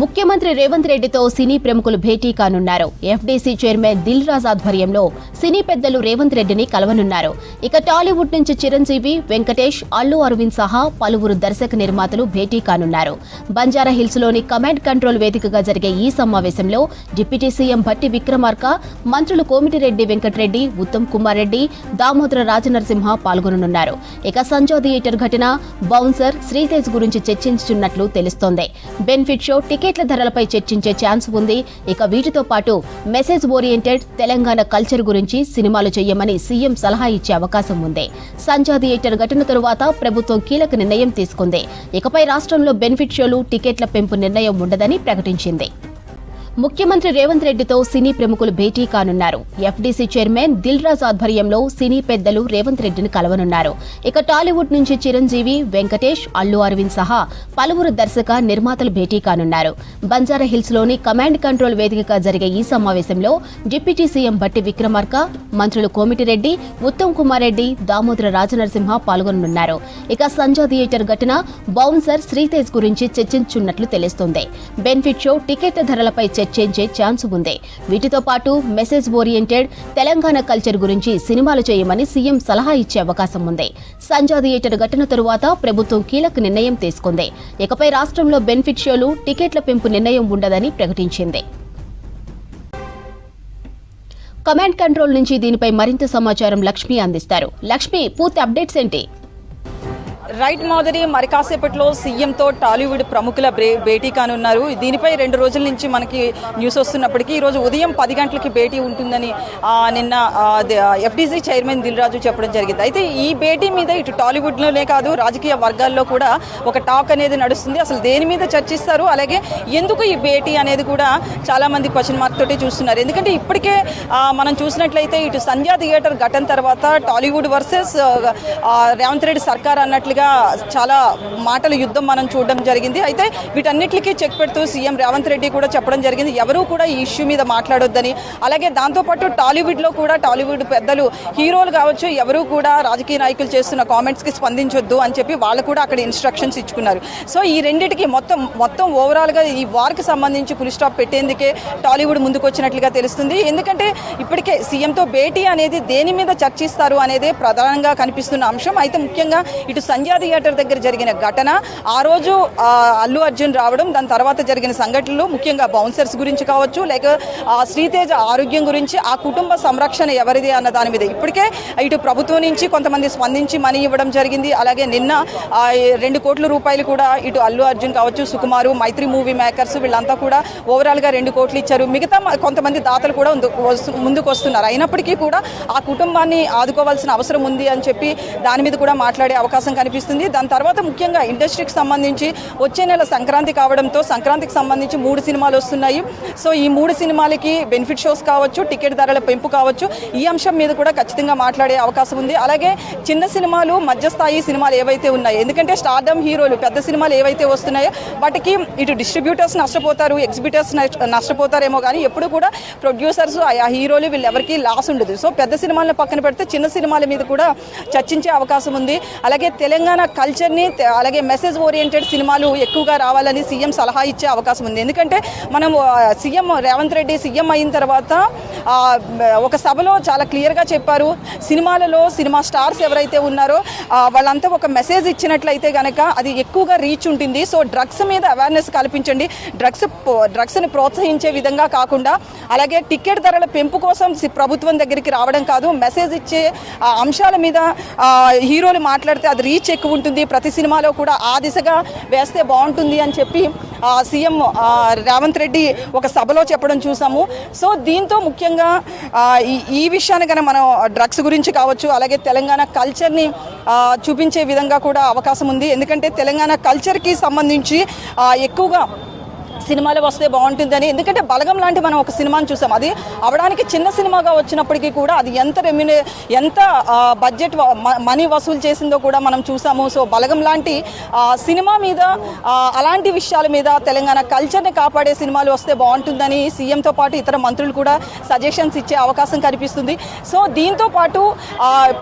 ముఖ్యమంత్రి రేవంత్ రెడ్డితో సినీ ప్రముఖులు భేటీ కానున్నారు. ఎఫ్డీసీ చైర్మన్ దిల్ రాజ్ ఆధ్వర్యంలో సినీ పెద్దలు రేవంత్ రెడ్డిని కలవనున్నారు. ఇక టాలీవుడ్ నుంచి చిరంజీవి వెంకటేష్ అల్లు అరవింద్ సహా పలువురు దర్శక నిర్మాతలు భేటీ కానున్నారు. బంజారా హిల్స్లోని కమాండ్ కంట్రోల్ వేదికగా జరిగే ఈ సమావేశంలో డిప్యూటీ సీఎం భట్టి విక్రమార్క మంత్రులు కోమిటిరెడ్డి వెంకటరెడ్డి ఉత్తమ్ కుమార్ రెడ్డి దామోదర రాజనరసింహ పాల్గొననున్నారు. ఇక సంజో థియేటర్ ఘటన బౌన్సర్ శ్రీతేజ్ గురించి చర్చించున్నట్లు తెలుస్తోంది. బెనిఫిట్ షో టికెట్ టికెట్ల ధరలపై చర్చించే ఛాన్స్ ఉంది. ఇక వీటితో పాటు మెసేజ్ ఓరియంటెడ్ తెలంగాణ కల్చర్ గురించి సినిమాలు చేయమని సీఎం సలహా ఇచ్చే అవకాశం ఉంది. సంజా థియేటర్ ఘటన తరువాత ప్రభుత్వం కీలక నిర్ణయం తీసుకుంది. ఇకపై రాష్ట్రంలో బెనిఫిట్ షోలు టికెట్ల పెంపు నిర్ణయం ఉండదని ప్రకటించింది. ముఖ్యమంత్రి రేవంత్ రెడ్డితో సినీ ప్రముఖులు భేటీ కానున్నారు. ఎఫ్డీసీ చైర్మన్ దిల్ రాజ్ ఆధ్వర్యంలో సినీ పెద్దలు రేవంత్ రెడ్డిని కలవనున్నారు. ఇక టాలీవుడ్ నుంచి చిరంజీవి వెంకటేష్ అల్లు అరవింద్ సహా పలువురు దర్శక నిర్మాతలు భేటీ కానున్నారు. బంజారా హిల్స్లోని కమాండ్ కంట్రోల్ వేదికగా జరిగే ఈ సమావేశంలో డిప్యూటీ సీఎం బట్టి విక్రమార్క మంత్రులు కోమిటిరెడ్డి ఉత్తమ్ కుమార్ రెడ్డి దామోదర రాజనరసింహ పాల్గొననున్నారు. ఇక సంజా థియేటర్ ఘటన బౌన్సర్ శ్రీతేజ్ గురించి చర్చించున్నట్లు తెలుస్తోంది. బెనిఫిట్ షో టికెట్ల ధరలపై చర్చించే ఛాన్స్ ఉంది. వీటితో పాటు మెసేజ్ ఓరియంటెడ్ తెలంగాణ కల్చర్ గురించి సినిమాలు చేయమని సీఎం సలహా ఇచ్చే అవకాశం ఉంది. సంజా థియేటర్ ఘటన తరువాత ప్రభుత్వం కీలక నిర్ణయం తీసుకుంది. ఇకపై రాష్ట్రంలో బెనిఫిట్ షోలు టికెట్ల పెంపు నిర్ణయం ఉండదని ప్రకటించింది. కమాండ్ కంట్రోల్ నుంచి దీనిపై మరింత సమాచారం లక్ష్మి అందిస్తారు. లక్ష్మి పూర్తి అప్డేట్స్ ఏంటి? రైట్ మాదిరి మరి కాసేపట్లో సీఎంతో టాలీవుడ్ ప్రముఖుల బ్రే భేటీ కానున్నారు. దీనిపై రెండు రోజుల నుంచి మనకి న్యూస్ వస్తున్నప్పటికీ ఈరోజు ఉదయం పది గంటలకి భేటీ ఉంటుందని నిన్న ఎఫ్డీసీ చైర్మన్ దిల్ రాజు చెప్పడం జరిగింది. అయితే ఈ భేటీ మీద ఇటు టాలీవుడ్లోనే కాదు రాజకీయ వర్గాల్లో కూడా ఒక టాక్ అనేది నడుస్తుంది. అసలు దేని మీద చర్చిస్తారు? అలాగే ఎందుకు ఈ భేటీ అనేది కూడా చాలామంది క్వశ్చన్ మార్క్ తోటి చూస్తున్నారు. ఎందుకంటే ఇప్పటికే మనం చూసినట్లయితే ఇటు సంధ్యా థియేటర్ ఘటన తర్వాత టాలీవుడ్ వర్సెస్ రేవంత్ రెడ్డి సర్కార్ అన్నట్లుగా చాలా మాటల యుద్ధం మనం చూడడం జరిగింది. అయితే వీటన్నిటికీ చెక్ పెడుతూ సీఎం రేవంత్ రెడ్డి కూడా చెప్పడం జరిగింది. ఎవరూ కూడా ఈ ఇష్యూ మీద మాట్లాడొద్దని. అలాగే దాంతోపాటు టాలీవుడ్లో కూడా టాలీవుడ్ పెద్దలు హీరోలు కావచ్చు ఎవరూ కూడా రాజకీయ నాయకులు చేస్తున్న కామెంట్స్కి స్పందించొద్దు అని చెప్పి వాళ్ళు కూడా అక్కడ ఇన్స్ట్రక్షన్స్ ఇచ్చుకున్నారు. సో ఈ రెండింటికి మొత్తం మొత్తం ఓవరాల్గా ఈ వార్కి సంబంధించి ఫుల్ స్టాప్ పెట్టేందుకే టాలీవుడ్ ముందుకు వచ్చినట్లుగా తెలుస్తుంది. ఎందుకంటే ఇప్పటికే సీఎంతో భేటీ అనేది దేని మీద చర్చిస్తారు అనేది ప్రధానంగా కనిపిస్తున్న అంశం. అయితే ముఖ్యంగా ఇటు సంధ్యా థియేటర్ దగ్గర జరిగిన ఘటన. ఆ రోజు అల్లు అర్జున్ రావడం దాని తర్వాత జరిగిన సంఘటనలు ముఖ్యంగా బౌన్సర్స్ గురించి కావచ్చు లేక ఆ, శ్రీతేజ ఆరోగ్యం గురించి ఆ కుటుంబ సంరక్షణ ఎవరిది అన్న దాని మీద. ఇప్పటికే ఇటు ప్రభుత్వం నుంచి కొంతమంది స్పందించి మనీ ఇవ్వడం జరిగింది. అలాగే నిన్న రెండు కోట్ల రూపాయలు కూడా ఇటు అల్లు అర్జున్ కావచ్చు సుకుమారు మైత్రి మూవీ మేకర్స్ వీళ్ళంతా కూడా ఓవరాల్గా రెండు కోట్లు ఇచ్చారు. మిగతా కొంతమంది దాతలు కూడా వస్తు- ముందుకు వస్తున్నారు. అయినప్పటికీ కూడా ఆ కుటుంబాన్ని ఆదుకోవాల్సిన అవసరం ఉంది అని చెప్పి దాని మీద కూడా మాట్లాడే అవకాశం కనిపిస్తుంది. దాని తర్వాత ముఖ్యంగా ఇండస్ట్రీకి సంబంధించి వచ్చే నెల సంక్రాంతి కావడంతో సంక్రాంతికి సంబంధించి మూడు సినిమాలు వస్తున్నాయి. సో ఈ మూడు సినిమాలకి బెనిఫిట్ షోస్ కావచ్చు టికెట్ ధరల పెంపు కావచ్చు ఈ అంశం మీద కూడా ఖచ్చితంగా మాట్లాడే అవకాశం ఉంది. అలాగే చిన్న సినిమాలు మధ్యస్థాయి సినిమాలు ఏవైతే ఉన్నాయో ఎందుకంటే స్టార్డమ్ హీరోలు పెద్ద సినిమాలు ఏవైతే వస్తున్నాయో వాటికి ఇటు డిస్ట్రిబ్యూటర్స్ నష్టపోతారు ఎగ్జిబిటర్స్ నష్టపోతారేమో కానీ ఎప్పుడు కూడా ప్రొడ్యూసర్స్ ఆ హీరోలు వీళ్ళెవరికి లాస్ ఉండదు. సో పెద్ద సినిమాలను పక్కన పెడితే చిన్న సినిమాల మీద కూడా చర్చించే అవకాశం ఉంది. అలాగే తెలంగాణ కల్చర్ని అలాగే మెసేజ్ ఓరియంటెడ్ సినిమాలు ఎక్కువగా రావాలని సీఎం సలహా ఇచ్చే అవకాశం ఉంది. ఎందుకంటే మనం సీఎం రేవంత్ రెడ్డి సీఎం అయిన తర్వాత ఒక సభలో చాలా క్లియర్గా చెప్పారు. సినిమాలలో సినిమా స్టార్స్ ఎవరైతే ఉన్నారో వాళ్ళంతా ఒక మెసేజ్ ఇచ్చినట్లయితే కనుక అది ఎక్కువగా రీచ్ ఉంటుంది. సో డ్రగ్స్ మీద అవేర్నెస్ కల్పించండి. డ్రగ్స్ డ్రగ్స్ని ప్రోత్సహించే విధంగా కాకుండా అలాగే టికెట్ ధరల పెంపు కోసం ప్రభుత్వం దగ్గరికి రావడం కాదు. మెసేజ్ ఇచ్చే ఆ, అంశాల మీద హీరోలు మాట్లాడితే అది రీచ్ ఎక్కువ ఉంటుంది ప్రతి సినిమాలో కూడా ఆ దిశగా వేస్తే బాగుంటుంది అని చెప్పి సీఎం రేవంత్ రెడ్డి ఒక సభలో చెప్పడం చూసాము. సో దీంతో ముఖ్యంగా ఈ ఈ విషయాన్ని కనుక మనం డ్రగ్స్ గురించి కావచ్చు అలాగే తెలంగాణ కల్చర్ని చూపించే విధంగా కూడా అవకాశం ఉంది. ఎందుకంటే తెలంగాణ కల్చర్కి సంబంధించి ఎక్కువగా సినిమాలు వస్తే బాగుంటుందని. ఎందుకంటే బలగం లాంటి మనం ఒక సినిమాని చూసాం. అది అవడానికి చిన్న సినిమాగా వచ్చినప్పటికీ కూడా అది ఎంత రెమ్యునే ఎంత బడ్జెట్ మనీ వసూలు చేసిందో కూడా మనం చూసాము. సో బలగం లాంటి సినిమా మీద అలాంటి విషయాల మీద తెలంగాణ కల్చర్ని కాపాడే సినిమాలు వస్తే బాగుంటుందని సీఎంతో పాటు ఇతర మంత్రులు కూడా సజెషన్స్ ఇచ్చే అవకాశం కనిపిస్తుంది. సో దీంతో పాటు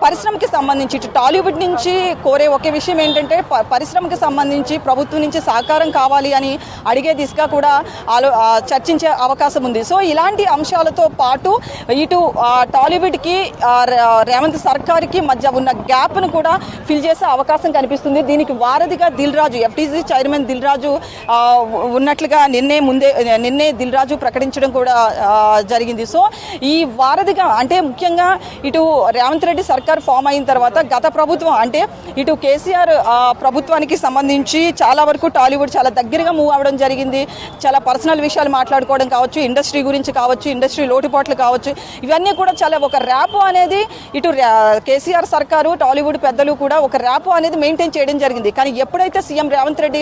పరిశ్రమకి సంబంధించి ఇటు టాలీవుడ్ నుంచి కోరే ఒకే విషయం ఏంటంటే ప- పరిశ్రమకి సంబంధించి ప్రభుత్వం నుంచి సహకారం కావాలి అని అడిగే దిశగా కూడా ఆలో చర్చించే అవకాశం ఉంది. సో ఇలాంటి అంశాలతో పాటు ఇటు టాలీవుడ్కి రేవంత్ సర్కార్కి మధ్య ఉన్న గ్యాప్ను కూడా ఫిల్ చేసే అవకాశం కనిపిస్తుంది. దీనికి వారధిగా దిల్ రాజు ఎఫ్టీసీ చైర్మన్ దిల్ రాజు ఉన్నట్లుగా నిన్నే ముందే నిన్నే దిల్ రాజు ప్రకటించడం కూడా జరిగింది. సో ఈ వారధిగా అంటే ముఖ్యంగా ఇటు రేవంత్ రెడ్డి సర్కార్ ఫామ్ అయిన తర్వాత గత ప్రభుత్వం అంటే ఇటు కేసీఆర్ ప్రభుత్వానికి సంబంధించి చాలా వరకు టాలీవుడ్ చాలా దగ్గరగా మూవ్ అవ్వడం జరిగింది. చాలా పర్సనల్ విషయాలు మాట్లాడుకోవడం కావచ్చు ఇండస్ట్రీ గురించి కావచ్చు ఇండస్ట్రీ లోటుపాట్లు కావచ్చు ఇవన్నీ కూడా చాలా ఒక ర్యాప్ అనేది ఇటు కేసీఆర్ సర్కారు టాలీవుడ్ పెద్దలు కూడా ఒక ర్యాప్ అనేది మెయింటైన్ చేయడం జరిగింది. కానీ ఎప్పుడైతే సీఎం రేవంత్ రెడ్డి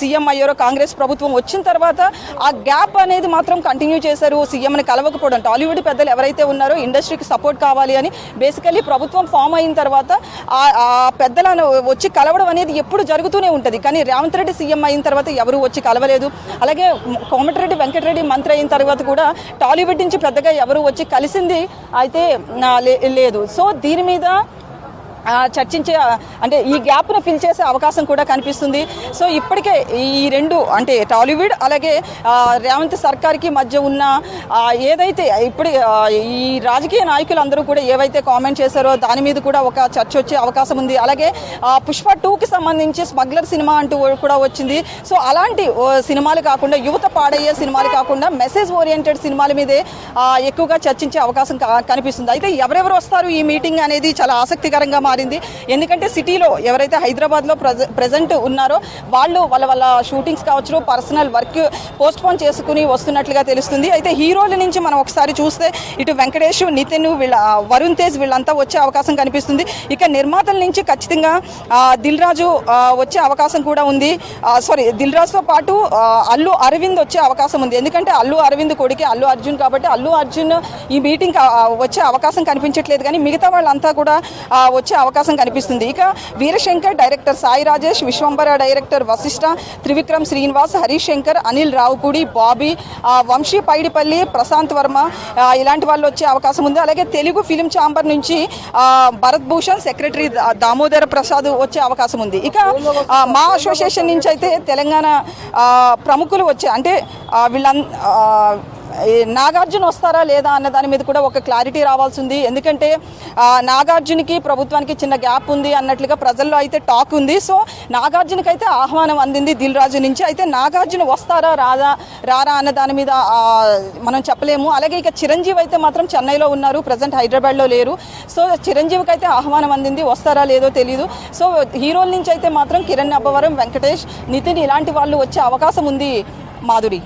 సీఎం అయ్యారో కాంగ్రెస్ ప్రభుత్వం వచ్చిన తర్వాత ఆ గ్యాప్ అనేది మాత్రం కంటిన్యూ చేశారు సీఎంని కలవకపోవడం. టాలీవుడ్ పెద్దలు ఎవరైతే ఉన్నారో ఇండస్ట్రీకి సపోర్ట్ కావాలి అని బేసికల్లీ ప్రభుత్వం ఫామ్ అయిన తర్వాత ఆ ఆ పెద్దలను వచ్చి కలవడం అనేది ఎప్పుడు జరుగుతూనే ఉంటుంది. కానీ రేవంత్ రెడ్డి సీఎం అయిన తర్వాత ఎవరు వచ్చి కలవలేదు అలాగే కోమటిరెడ్డి వెంకటరెడ్డి మంత్రి అయిన తర్వాత కూడా టాలీవుడ్ నుంచి పెద్దగా ఎవరు వచ్చి కలిసింది అయితే లే- లేదు. సో దీని మీద చర్చించే అంటే ఈ గ్యాప్ను ఫిల్ చేసే అవకాశం కూడా కనిపిస్తుంది. సో ఇప్పటికే ఈ రెండు అంటే టాలీవుడ్ అలాగే రేవంత్ సర్కార్కి మధ్య ఉన్న ఏదైతే ఇప్పుడు ఈ రాజకీయ నాయకులందరూ కూడా ఏవైతే కామెంట్ చేశారో దాని మీద కూడా ఒక చర్చ వచ్చే అవకాశం ఉంది. అలాగే ఆ, పుష్ప టూకి సంబంధించి స్మగ్లర్ సినిమా అంటూ కూడా వచ్చింది. సో అలాంటి ఓ, సినిమాలు కాకుండా యువత పాడయ్యే సినిమాలు కాకుండా మెసేజ్ ఓరియంటెడ్ సినిమాల మీదే ఎక్కువగా చర్చించే అవకాశం కా- కనిపిస్తుంది. అయితే ఎవరెవరు వస్తారు ఈ మీటింగ్ అనేది చాలా ఆసక్తికరంగా మారింది. ఎందుకంటే సిటీలో ఎవరైతే హైదరాబాద్లో ప్రజ ప్రజెంట్ ఉన్నారో వాళ్ళు వాళ్ళ వాళ్ళ షూటింగ్స్ కావచ్చు పర్సనల్ వర్క్ పోస్ట్ పోన్ చేసుకుని వస్తున్నట్లుగా తెలుస్తుంది. అయితే హీరోల నుంచి మనం ఒకసారి చూస్తే ఇటు వెంకటేష్ నితిన్ వీళ్ళ వరుణ్ తేజ్ వీళ్ళంతా వచ్చే అవకాశం కనిపిస్తుంది. ఇక నిర్మాతల నుంచి ఖచ్చితంగా దిల్ రాజు వచ్చే అవకాశం కూడా ఉంది. సారీ దిల్ రాజుతో పాటు అల్లు అరవింద్ వచ్చే అవకాశం ఉంది. ఎందుకంటే అల్లు అరవింద్ కొడుకే అల్లు అర్జున్ కాబట్టి అల్లు అర్జున్ ఈ మీటింగ్ వచ్చే అవకాశం కనిపించట్లేదు. కానీ మిగతా వాళ్ళంతా కూడా వచ్చే అవకాశం కనిపిస్తుంది. ఇక వీరశంకర్ డైరెక్టర్ సాయి రాజేష్ విశ్వంబర డైరెక్టర్ వశిష్ఠ త్రివిక్రమ్ శ్రీనివాస్ హరీష్ శంకర్ అనిల్ రావుపూడి బాబీ వంశీ పైడిపల్లి ప్రశాంత్ వర్మ ఇలాంటి వాళ్ళు వచ్చే అవకాశం ఉంది. అలాగే తెలుగు ఫిలిం ఛాంబర్ నుంచి భరత్ భూషణ్ సెక్రటరీ దామోదర ప్రసాద్ వచ్చే అవకాశం ఉంది. ఇక మా అసోసియేషన్ నుంచి అయితే తెలంగాణ ప్రముఖులు వచ్చే అంటే వీళ్ళ నాగార్జున వస్తారా లేదా అన్న దాని మీద కూడా ఒక క్లారిటీ రావాల్సి ఉంది ఎందుకంటే నాగార్జునకి ప్రభుత్వానికి చిన్న గ్యాప్ ఉంది అన్నట్లుగా ప్రజల్లో అయితే టాక్ ఉంది. సో నాగార్జునకి అయితే ఆహ్వానం అందింది దిల్ రాజు నుంచి. అయితే నాగార్జున వస్తారా రాదా రారా అన్న దాని మీద మనం చెప్పలేము. అలాగే ఇక చిరంజీవి అయితే మాత్రం చెన్నైలో ఉన్నారు. ప్రజెంట్ హైదరాబాద్లో లేరు. సో చిరంజీవికి అయితే ఆహ్వానం అందింది. వస్తారా లేదో తెలియదు సో హీరోల నుంచి అయితే మాత్రం కిరణ్ అబ్బవరం వెంకటేష్ నితిన్ ఇలాంటి వాళ్ళు వచ్చే అవకాశం ఉంది. మాధురి.